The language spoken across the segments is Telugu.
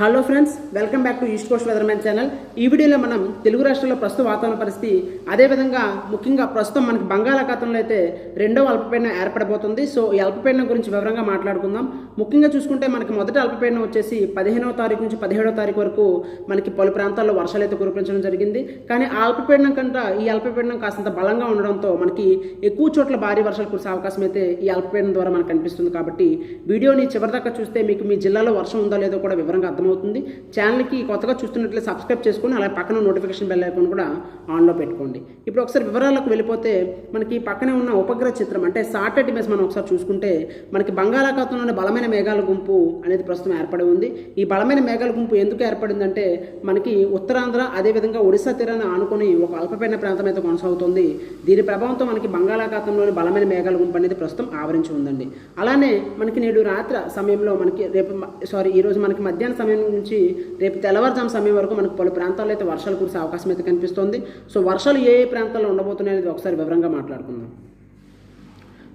Hello friends welcome back to east coast weathermen channel ఈ వీడియోలో మనం తెలుగు రాష్ట్రాల్లో ప్రస్తుత వాతావరణ పరిస్థితి అదేవిధంగా ముఖ్యంగా ప్రస్తుతం మనకి బంగాళాఖాతంలో అయితే రెండవ అల్పపీడనం ఏర్పడబోతుంది. సో ఈ అల్పపీడనం గురించి వివరంగా మాట్లాడుకుందాం. ముఖ్యంగా చూసుకుంటే మనకి మొదటి అల్పపీడనం వచ్చేసి పదిహేనవ తారీఖు నుంచి పదిహేడవ తారీఖు వరకు మనకి పలు ప్రాంతాల్లో వర్షాలు అయితే కురిపించడం జరిగింది. కానీ ఆ అల్పపీడనం కంటే ఈ అల్పపీడనం కాస్తంత బలంగా ఉండడంతో మనకి ఎక్కువ చోట్ల భారీ వర్షాలు కురిసే అవకాశం అయితే ఈ అల్పపీడనం ద్వారా మనకు కనిపిస్తుంది. కాబట్టి వీడియోని చివరిదాకా చూస్తే మీకు మీ జిల్లాలో వర్షం ఉందో లేదో కూడా వివరంగా అర్థమవుతుంది. ఛానల్కి కొత్తగా చూస్తున్నట్లయితే సబ్స్క్రైబ్ చేసుకొని అలాగే పక్కన నోటిఫికేషన్ బెల్ ఐకాన్ కూడా ఆన్లో పెట్టుకోండి. ఇప్పుడు ఒకసారి వివరాలకు వెళ్ళిపోతే మనకి పక్కనే ఉన్న ఉపగ్రహ చిత్రం అంటే సాటర్ట్ ఇమేజ్ మనం ఒకసారి చూసుకుంటే మనకి బంగాళాఖాతంలోని బలమైన మేఘాల గుంపు అనేది ప్రస్తుతం ఏర్పడి ఉంది. ఈ బలమైన మేఘాల గుంపు ఎందుకు ఏర్పడిందంటే మనకి ఉత్తరాంధ్ర అదేవిధంగా ఒడిశా తీరాన్ని ఆనుకొని ఒక అల్పపీడన ప్రాంతం అయితే కొనసాగుతుంది. దీని ప్రభావంతో మనకి బంగాళాఖాతంలోని బలమైన మేఘాల గుంపు అనేది ప్రస్తుతం ఆవరించి ఉందండి. అలానే మనకి నేడు రాత్రి సమయంలో మనకి రేపు సారీ ఈరోజు మనకి మధ్యాహ్న సమయం నుంచి రేపు తెల్లవారుజాము సమయం వరకు మనకు పలు ప్రాంతాల్లో అయితే వర్షాలు కురిసే అవకాశం అయితే కనిపిస్తోంది. సో వర్షాలు ఏ ఏ ప్రాంతాల్లో ఉండబోతున్నాయి అనేది ఒకసారి వివరంగా మాట్లాడుకుందాం.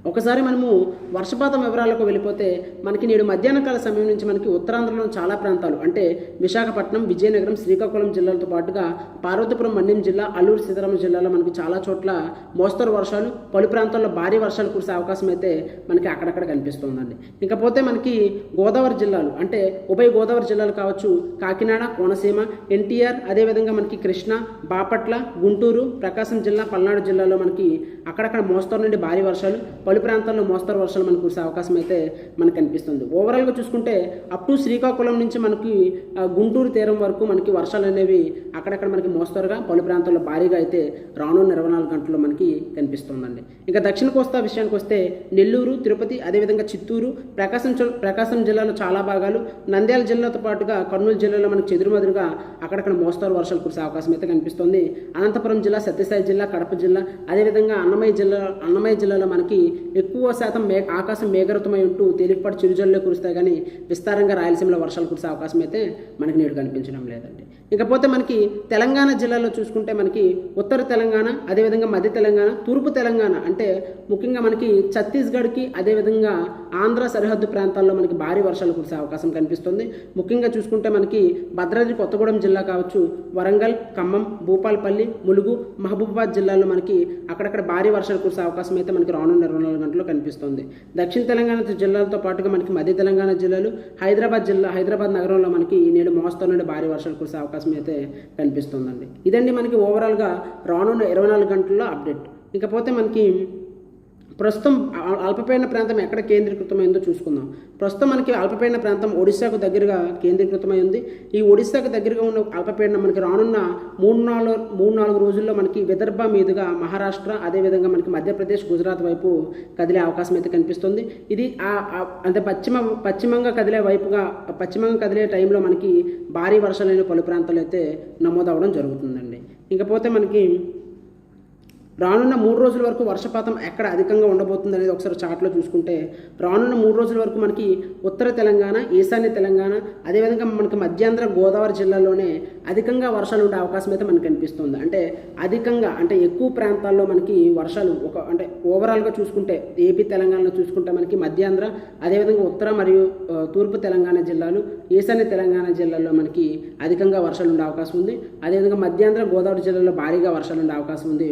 ఒకసారి మనము వర్షపాతం వివరాలకు వెళ్ళిపోతే మనకి నేడు మధ్యాహ్న కాల సమయం నుంచి మనకి ఉత్తరాంధ్రలో చాలా ప్రాంతాలు అంటే విశాఖపట్నం విజయనగరం శ్రీకాకుళం జిల్లాలతో పాటుగా పార్వతీపురం మండ్యం జిల్లా అల్లూరు సీతారామ జిల్లాలో మనకి చాలా చోట్ల మోస్తరు వర్షాలు పలు ప్రాంతాల్లో భారీ వర్షాలు కురిసే అవకాశం అయితే మనకి అక్కడక్కడ కనిపిస్తుందండి. ఇకపోతే మనకి గోదావరి జిల్లాలు అంటే ఉభయ గోదావరి జిల్లాలు కావచ్చు కాకినాడ కోనసీమ ఎన్టీఆర్ అదేవిధంగా మనకి కృష్ణ బాపట్ల గుంటూరు ప్రకాశం జిల్లా పల్నాడు జిల్లాలో మనకి అక్కడక్కడ మోస్తరు నుండి భారీ వర్షాలు పలు ప్రాంతాల్లో మోస్తరు వర్షాలు మనకు కురిసే అవకాశం అయితే మనకు కనిపిస్తుంది. ఓవరాల్గా చూసుకుంటే అప్ టు శ్రీకాకుళం నుంచి మనకి గుంటూరు తీరం వరకు మనకి వర్షాలు అనేవి అక్కడక్కడ మనకి మోస్తరుగా పలు ప్రాంతాల్లో భారీగా అయితే రానున్న ఇరవై నాలుగు గంటల్లో మనకి కనిపిస్తుందండి. ఇంకా దక్షిణ కోస్తా విషయానికి వస్తే నెల్లూరు తిరుపతి అదేవిధంగా చిత్తూరు ప్రకాశం ప్రకాశం జిల్లాలో చాలా భాగాలు నంద్యాల జిల్లాతో పాటుగా కర్నూలు జిల్లాలో మనకి చెదురుమదురుగా అక్కడక్కడ మోస్తరు వర్షాలు కురిసే అవకాశం అయితే కనిపిస్తుంది. అనంతపురం జిల్లా సత్యసాయి జిల్లా కడప జిల్లా అదేవిధంగా అన్నమయ్య జిల్లా అన్నమయ్య జిల్లాలో మనకి ఎక్కువ శాతం మే ఆకాశం మేఘరతమై ఉంటూ తేలికపాటి చిరుజల్లు కురుస్తాయి కానీ విస్తారంగా రాయలసీమలో వర్షాలు కురిసే అవకాశం అయితే మనకి నేడు కనిపించడం లేదండి. ఇకపోతే మనకి తెలంగాణ జిల్లాలో చూసుకుంటే మనకి ఉత్తర తెలంగాణ అదేవిధంగా మధ్య తెలంగాణ తూర్పు తెలంగాణ అంటే ముఖ్యంగా మనకి ఛత్తీస్గఢ్కి అదేవిధంగా ఆంధ్ర సరిహద్దు ప్రాంతాల్లో మనకి భారీ వర్షాలు కురిసే అవకాశం కనిపిస్తుంది. ముఖ్యంగా చూసుకుంటే మనకి భద్రాద్రి కొత్తగూడెం జిల్లా కావచ్చు వరంగల్ ఖమ్మం భూపాలపల్లి ములుగు మహబూబాబాద్ జిల్లాలో మనకి అక్కడక్కడ భారీ వర్షాలు కురిసే అవకాశం అయితే మనకి రానున్న నాలుగు గంటల్లో కనిపిస్తుంది. దక్షిణ తెలంగాణ జిల్లాలతో పాటుగా మనకి మధ్య తెలంగాణ జిల్లాలు హైదరాబాద్ జిల్లా హైదరాబాద్ నగరంలో మనకి నేడు మోస్తరు నుండి భారీ వర్షాలు కురిసే అవకాశం అయితే కనిపిస్తుందండి. ఇదండి మనకి ఓవరాల్గా రానున్న ఇరవై నాలుగు గంటల్లో అప్డేట్ ఇకపోతే మనకి ప్రస్తుతం అల్పపీడన ప్రాంతం ఎక్కడ కేంద్రీకృతమైందో చూసుకుందాం. ప్రస్తుతం మనకి అల్పపీడన ప్రాంతం ఒడిశాకు దగ్గరగా కేంద్రీకృతమై ఉంది ఈ ఒడిశాకు దగ్గరగా ఉన్న అల్పపీడనం మనకి రానున్న మూడు నాలుగు మూడు నాలుగు రోజుల్లో మనకి విదర్భ మీదుగా మహారాష్ట్ర అదేవిధంగా మనకి మధ్యప్రదేశ్ గుజరాత్ వైపు కదిలే అవకాశం అయితే కనిపిస్తుంది. ఇది ఆ- ఆ- అంటే పశ్చిమ పశ్చిమంగా కదిలే వైపుగా పశ్చిమంగా కదిలే టైంలో మనకి భారీ వర్షాలైన పలు ప్రాంతాలు అయితే నమోదవడం జరుగుతుందండి. ఇకపోతే మనకి రానున్న మూడు రోజుల వరకు వర్షపాతం ఎక్కడ అధికంగా ఉండబోతుంది అనేది ఒకసారి చార్ట్లో చూసుకుంటే రానున్న మూడు రోజుల వరకు మనకి ఉత్తర తెలంగాణ ఈశాన్య తెలంగాణ అదేవిధంగా మనకి మధ్యాంధ్ర గోదావరి జిల్లాలోనే అధికంగా వర్షాలు ఉండే అవకాశం అయితే మనకు కనిపిస్తుంది. అంటే అధికంగా అంటే ఎక్కువ ప్రాంతాల్లో మనకి వర్షాలు ఒక అంటే ఓవరాల్గా చూసుకుంటే ఏపీ తెలంగాణలో చూసుకుంటే మనకి మధ్యాంధ్ర అదేవిధంగా ఉత్తర మరియు తూర్పు తెలంగాణ జిల్లాలు ఈశాన్య తెలంగాణ జిల్లాలో మనకి అధికంగా వర్షాలు ఉండే అవకాశం ఉంది. అదేవిధంగా మధ్యాంధ్ర గోదావరి జిల్లాలో భారీగా వర్షాలు ఉండే అవకాశం ఉంది.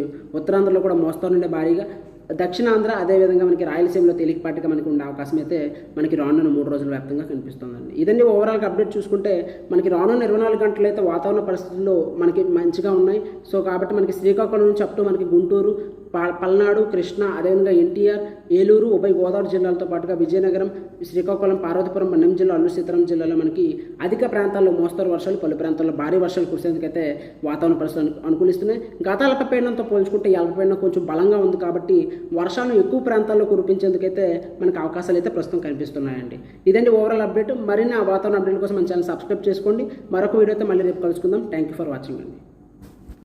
ఉత్తరాంధ్రలో కూడా మోస్తారు నుండి భారీగా దక్షిణాంధ్ర అదేవిధంగా మనకి రాయలసీమలో తేలికపాటిగా మనకి ఉండే అవకాశం అయితే మనకి రానున్న మూడు రోజుల వ్యాప్తంగా కనిపిస్తుందండి. ఇదండి ఓవరాల్గా అప్డేట్ చూసుకుంటే మనకి రానున్న ఇరవై నాలుగు గంటలు అయితే వాతావరణ పరిస్థితుల్లో మనకి మంచిగా ఉన్నాయి. సో కాబట్టి మనకి శ్రీకాకుళం నుంచి అప్ టు మనకి గుంటూరు ప- పల్నాడు కృష్ణ అదేవిధంగా ఎన్టీఆర్ ఏలూరు ఉభయ గోదావరి జిల్లాలతో పాటుగా విజయనగరం శ్రీకాకుళం పార్వతీపురం మన్యం జిల్లా అల్లు సీతారాం జిల్లాలో మనకి అధిక ప్రాంతాల్లో మోస్తరు వర్షాలు పలు ప్రాంతాల్లో భారీ వర్షాలు కురిసేందుకైతే వాతావరణ పరిస్థితులు అనుకూలిస్తున్నాయి. గత అల్పపీడనంతో పోల్చుకుంటే ఈ అల్పపీడనం కొంచెం బలంగా ఉంది కాబట్టి వర్షాలను ఎక్కువ ప్రాంతాల్లో కురిపించేందుకైతే మనకు అవకాశాలు అయితే ప్రస్తుతం కనిపిస్తున్నాయండి. ఇదండి ఓవరాల్ అప్డేట్ మరిన్ని ఆ వాతావరణ అప్డేట్ కోసం మన ఛానల్ సబ్స్క్రైబ్ చేసుకోండి. మరొక వీడియోతో మళ్ళీ రేపు కలుసుకుందాం. థ్యాంక్ యూ ఫర్ వాచింగ్ అండి.